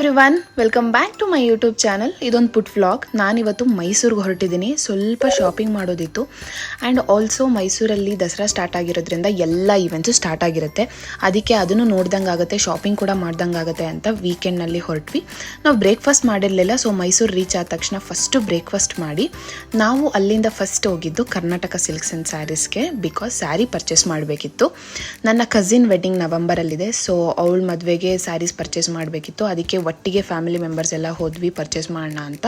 Everyone welcome back to my YouTube channel ಇದೊಂದು ಪುಟ್ vlog ನಾನಿವತ್ತು ಮೈಸೂರಿಗೆ ಹೊರಟಿದ್ದೀನಿ. ಸ್ವಲ್ಪ ಶಾಪಿಂಗ್ ಮಾಡೋದಿತ್ತು. ಆ್ಯಂಡ್ ಆಲ್ಸೋ ಮೈಸೂರಲ್ಲಿ ದಸರಾ ಸ್ಟಾರ್ಟ್ ಆಗಿರೋದ್ರಿಂದ ಎಲ್ಲ ಈವೆಂಟ್ಸು ಸ್ಟಾರ್ಟ್ ಆಗಿರುತ್ತೆ. ಅದಕ್ಕೆ ಅದನ್ನು ನೋಡ್ದಂಗೆ ಆಗುತ್ತೆ ಶಾಪಿಂಗ್ ಕೂಡ ಮಾಡ್ದಂಗೆ ಆಗುತ್ತೆ ಅಂತ ವೀಕೆಂಡ್ನಲ್ಲಿ ಹೊರಟ್ವಿ. ನಾವು ಬ್ರೇಕ್ಫಾಸ್ಟ್ ಮಾಡಿರಲಿಲ್ಲ ಸೊ ಮೈಸೂರು ರೀಚ್ ಆದ ತಕ್ಷಣ ಫಸ್ಟು ಬ್ರೇಕ್ಫಾಸ್ಟ್ ಮಾಡಿ. ನಾವು ಅಲ್ಲಿಂದ ಫಸ್ಟ್ ಹೋಗಿದ್ದು ಕರ್ನಾಟಕ ಸಿಲ್ಕ್ಸ್ ಆ್ಯಂಡ್ ಸ್ಯಾರೀಸ್ಗೆ ಬಿಕಾಸ್ ಸ್ಯಾರಿ ಪರ್ಚೇಸ್ ಮಾಡಬೇಕಿತ್ತು. ನನ್ನ ಕಸಿನ್ ವೆಡ್ಡಿಂಗ್ ನವೆಂಬರಲ್ಲಿದೆ ಸೊ ಅವಳ ಮದುವೆಗೆ ಸ್ಯಾರೀಸ್ ಪರ್ಚೇಸ್ ಮಾಡಬೇಕಿತ್ತು. ಅದಕ್ಕೆ ಒಟ್ಟಿಗೆ ಫ್ಯಾಮಿಲಿ ಮೆಂಬರ್ಸ್ ಎಲ್ಲ ಹೋದ್ವಿ ಪರ್ಚೇಸ್ ಮಾಡೋಣ ಅಂತ.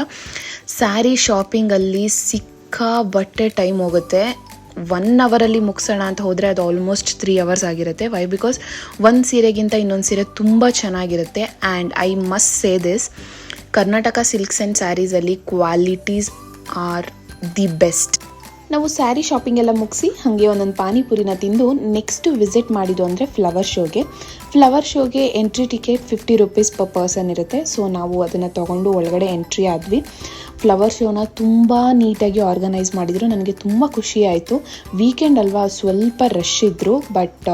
ಸ್ಯಾರಿ ಶಾಪಿಂಗಲ್ಲಿ ಸಿಕ್ಕ ಬಟ್ಟೆ ಟೈಮ್ ಹೋಗುತ್ತೆ. ಒನ್ ಅವರಲ್ಲಿ ಮುಗಿಸೋಣ ಅಂತ ಹೋದರೆ ಅದು ಆಲ್ಮೋಸ್ಟ್ ತ್ರೀ ಅವರ್ಸ್ ಆಗಿರುತ್ತೆ. ವೈ ಬಿಕಾಸ್ ಒಂದು ಸೀರೆಗಿಂತ ಇನ್ನೊಂದು ಸೀರೆ ತುಂಬ ಚೆನ್ನಾಗಿರುತ್ತೆ. And I must say this Karnataka silks and ಸ್ಯಾರೀಸಲ್ಲಿ qualities are the best ನಾವು ಸ್ಯಾರಿ ಶಾಪಿಂಗ್ ಎಲ್ಲ ಮುಗಿಸಿ ಹಾಗೆ ಒಂದೊಂದು ಪಾನಿಪುರಿನ ತಿಂದು ನೆಕ್ಸ್ಟ್ ವಿಸಿಟ್ ಮಾಡಿದ್ದು ಅಂದರೆ ಫ್ಲವರ್ ಶೋಗೆ flower ಶೋಗೆ entry ticket fifty rupees per person ಇರುತ್ತೆ. ಸೊ ನಾವು ಅದನ್ನು ತೊಗೊಂಡು ಒಳಗಡೆ ಎಂಟ್ರಿ ಆದ್ವಿ. ಫ್ಲವರ್ ಶೋನ ತುಂಬ ನೀಟಾಗಿ ಆರ್ಗನೈಸ್ ಮಾಡಿದರು. ನನಗೆ ತುಂಬ ಖುಷಿ ಆಯಿತು. ವೀಕೆಂಡ್ ಅಲ್ವಾ ಸ್ವಲ್ಪ ರಶ್ ಇದ್ದರು ಬಟ್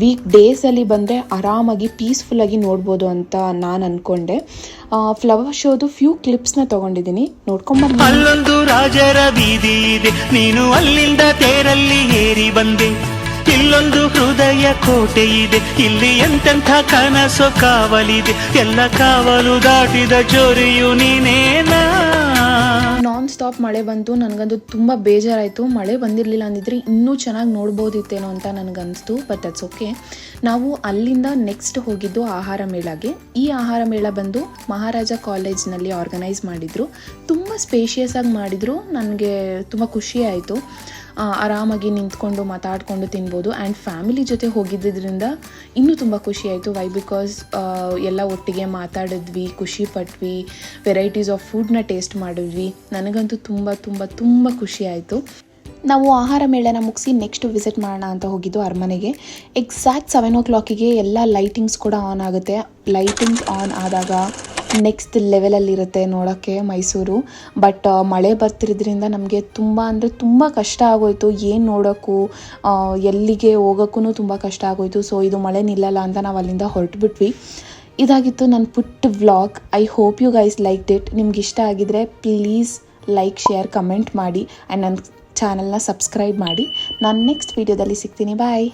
ವೀಕ್ ಡೇಸಲ್ಲಿ ಬಂದರೆ ಆರಾಮಾಗಿ ಪೀಸ್ಫುಲ್ಲಾಗಿ ನೋಡ್ಬೋದು ಅಂತ ನಾನು ಅಂದ್ಕೊಂಡೆ ಫ್ಲವರ್ ಶೋದು ಫ್ಯೂ ಕ್ಲಿಪ್ಸ್ನ ತೊಗೊಂಡಿದ್ದೀನಿ ನೋಡ್ಕೊಂಬರ್ತೀನಿ. ಅಲ್ಲೊಂದು ರಾಜರ ಬೀದಿ ಇದೆ. ನೀನು ಅಲ್ಲಿಂದ ತೇರಲ್ಲಿ ಏರಿ ಬಂದೆ. ಇಲ್ಲೊಂದು ಹೃದಯ ಕೋಟೆ ಇದೆ. ಇಲ್ಲಿ ಎಂತೆಂಥ ಕನಸು ಕಾವಲಿದೆ. ಎಲ್ಲ ಕಾವಲು ದಾಟಿದ ಜೋರಿಯು ನೀನೇನಾ? ನಾನ್ ಸ್ಟಾಪ್ ಮಳೆ ಬಂತು, ನನಗಂತೂ ತುಂಬ ಬೇಜಾರಾಯಿತು. ಮಳೆ ಬಂದಿರಲಿಲ್ಲ ಅಂದಿದ್ರೆ ಇನ್ನೂ ಚೆನ್ನಾಗಿ ನೋಡ್ಬೋದಿತ್ತೇನೋ ಅಂತ ನನಗನ್ನಿಸ್ತು ಬಟ್ ಅಟ್ಸ್ ಓಕೆ ನಾವು ಅಲ್ಲಿಂದ ನೆಕ್ಸ್ಟ್ ಹೋಗಿದ್ದು ಆಹಾರ ಮೇಳಗೆ. ಈ ಆಹಾರ ಮೇಳ ಬಂದು ಮಹಾರಾಜ ಕಾಲೇಜ್ನಲ್ಲಿ ಆರ್ಗನೈಸ್ ಮಾಡಿದರು. ತುಂಬ ಸ್ಪೇಷಿಯಸ್ ಆಗಿ ಮಾಡಿದರು. ನನಗೆ ತುಂಬ ಖುಷಿ ಆಯಿತು. ಆರಾಮಾಗಿ ನಿಂತ್ಕೊಂಡು ಮಾತಾಡಿಕೊಂಡು ತಿನ್ಬೋದು ಆ್ಯಂಡ್ ಫ್ಯಾಮಿಲಿ ಜೊತೆ ಹೋಗಿದ್ದರಿಂದ ಇನ್ನೂ ತುಂಬ ಖುಷಿಯಾಯಿತು ವೈ ಬಿಕಾಸ್ ಎಲ್ಲ ಒಟ್ಟಿಗೆ ಮಾತಾಡಿದ್ವಿ, ಖುಷಿ ಪಟ್ವಿ ವೆರೈಟೀಸ್ ಆಫ್ ಫುಡ್ನ ಟೇಸ್ಟ್ ಮಾಡಿದ್ವಿ. ನನಗಂತೂ ತುಂಬ ತುಂಬ ತುಂಬ ಖುಷಿ ಆಯಿತು. ನಾವು ಆಹಾರ ಮೇಳನ ಮುಗಿಸಿ ನೆಕ್ಸ್ಟ್ ವಿಸಿಟ್ ಮಾಡೋಣ ಅಂತ ಹೋಗಿದ್ದು ಅರಮನೆಗೆ. ಎಕ್ಸಾಕ್ಟ್ ಸೆವೆನ್ ಓ ಕ್ಲಾಕಿಗೆ ಎಲ್ಲ ಲೈಟಿಂಗ್ಸ್ ಕೂಡ ಆನ್ ಆಗುತ್ತೆ. ಲೈಟಿಂಗ್ಸ್ ಆನ್ ಆದಾಗ ನೆಕ್ಸ್ಟ್ ಲೆವೆಲಲ್ಲಿರುತ್ತೆ ನೋಡೋಕ್ಕೆ ಮೈಸೂರು. ಬಟ್ ಮಳೆ ಬರ್ತಿರೋದ್ರಿಂದ ನಮಗೆ ತುಂಬ ಅಂದರೆ ತುಂಬ ಕಷ್ಟ ಆಗೋಯಿತು. ಏನು ನೋಡೋಕ್ಕೂ ಎಲ್ಲಿಗೆ ಹೋಗೋಕ್ಕೂ ತುಂಬ ಕಷ್ಟ ಆಗೋಯಿತು. ಸೊ ಇದು ಮಳೆ ನಿಲ್ಲಲ್ಲ ಅಂತ ನಾವು ಅಲ್ಲಿಂದ ಹೊರಟುಬಿಟ್ವಿ. ಇದಾಗಿತ್ತು ನನ್ನ ಪುಟ್ಟ vlog I hope you guys like it ನಿಮ್ಗೆ ಇಷ್ಟ ಆಗಿದ್ರೆ ಪ್ಲೀಸ್ ಲೈಕ್ ಶೇರ್ ಕಮೆಂಟ್ ಮಾಡಿ. ಆ್ಯಂಡ್ ನನ್ನ ಚಾನಲ್ನ ಸಬ್ಸ್ಕ್ರೈಬ್ ಮಾಡಿ. ನಾನು ನೆಕ್ಸ್ಟ್ ವೀಡಿಯೋದಲ್ಲಿ ಸಿಗ್ತೀನಿ. ಬಾಯ್